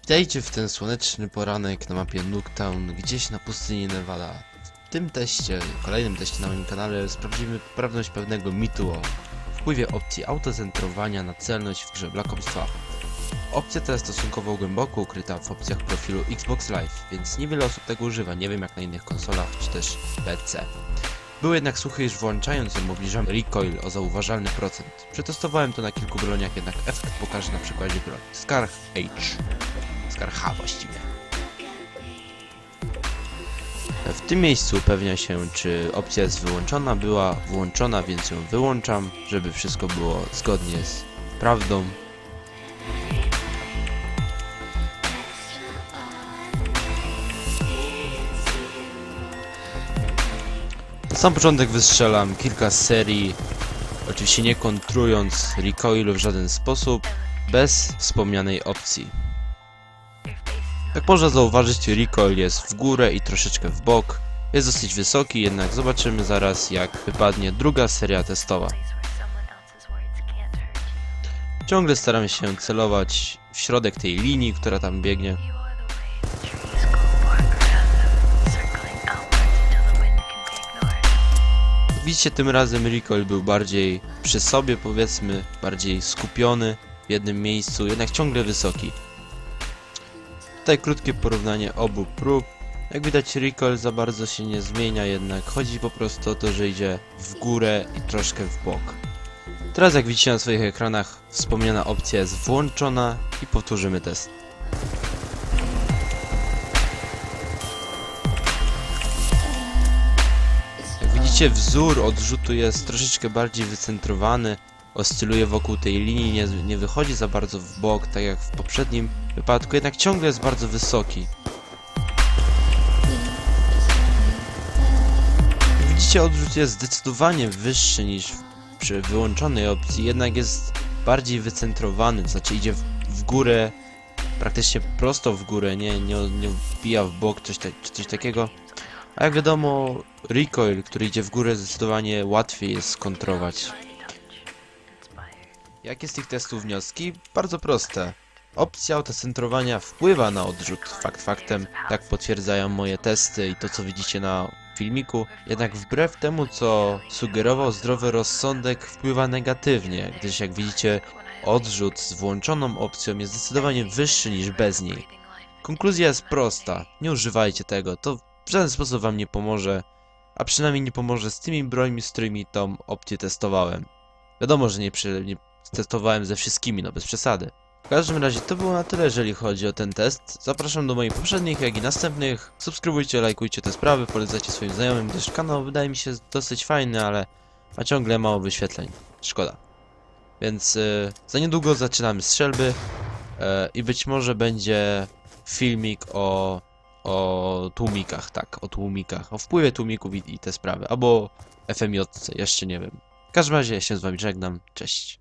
Witajcie w ten słoneczny poranek na mapie Nooktown, gdzieś na pustyni Nevada. W tym teście, kolejnym teście na moim kanale, sprawdzimy poprawność pewnego mitu o wpływie opcji autocentrowania na celność w grze Black Ops 2. Opcja ta jest stosunkowo głęboko ukryta w opcjach profilu Xbox Live, więc niewiele osób tego używa, nie wiem jak na innych konsolach czy też PC. Były jednak słuchy, iż włączając ją obniżamy recoil o zauważalny procent. Przetestowałem to na kilku broniach, jednak efekt pokażę na przykładzie broni Scar H. Scar H właściwie. W tym miejscu upewnia się, czy opcja jest wyłączona, była włączona, więc ją wyłączam, żeby wszystko było zgodnie z prawdą. Na sam początek wystrzelam kilka serii, oczywiście nie kontrując recoilu w żaden sposób, bez wspomnianej opcji. Jak można zauważyć, recoil jest w górę i troszeczkę w bok. Jest dosyć wysoki, jednak zobaczymy zaraz jak wypadnie druga seria testowa. Ciągle staram się celować w środek tej linii, która tam biegnie. Widzicie, tym razem recoil był bardziej przy sobie, powiedzmy, bardziej skupiony w jednym miejscu, jednak ciągle wysoki. Tutaj krótkie porównanie obu prób. Jak widać recoil za bardzo się nie zmienia, jednak chodzi po prostu o to, że idzie w górę i troszkę w bok. Teraz jak widzicie na swoich ekranach, wspomniana opcja jest włączona i powtórzymy test. Widzicie wzór odrzutu jest troszeczkę bardziej wycentrowany, oscyluje wokół tej linii, nie, nie wychodzi za bardzo w bok, tak jak w poprzednim wypadku, jednak ciągle jest bardzo wysoki. Widzicie odrzut jest zdecydowanie wyższy niż przy wyłączonej opcji, jednak jest bardziej wycentrowany, to znaczy idzie w, w górę, praktycznie prosto w górę, nie, nie, nie wbija w bok, coś, ta, coś takiego. A jak wiadomo, recoil, który idzie w górę, zdecydowanie łatwiej jest skontrować. Jakie z tych testów wnioski? Bardzo proste. Opcja autocentrowania wpływa na odrzut. Fakt faktem, tak potwierdzają moje testy i to co widzicie na filmiku. Jednak wbrew temu co sugerował zdrowy rozsądek wpływa negatywnie, gdyż jak widzicie odrzut z włączoną opcją jest zdecydowanie wyższy niż bez niej. Konkluzja jest prosta. Nie używajcie tego, to w żaden sposób wam nie pomoże, a przynajmniej nie pomoże z tymi brońmi, z którymi tą opcję testowałem. Wiadomo, że nie, przy, nie testowałem ze wszystkimi, no bez przesady. W każdym razie to było na tyle, jeżeli chodzi o ten test. Zapraszam do moich poprzednich, jak i następnych. Subskrybujcie, lajkujcie te sprawy, polecajcie swoim znajomym, gdyż kanał wydaje mi się dosyć fajny, ale ma ciągle mało wyświetleń. Szkoda. Więc y, za niedługo zaczynamy strzelby y, i być może będzie filmik o, o tłumikach, tak, o tłumikach, o wpływie tłumików i, i te sprawy, albo FMJ, jeszcze nie wiem. W każdym razie ja się z wami żegnam, cześć.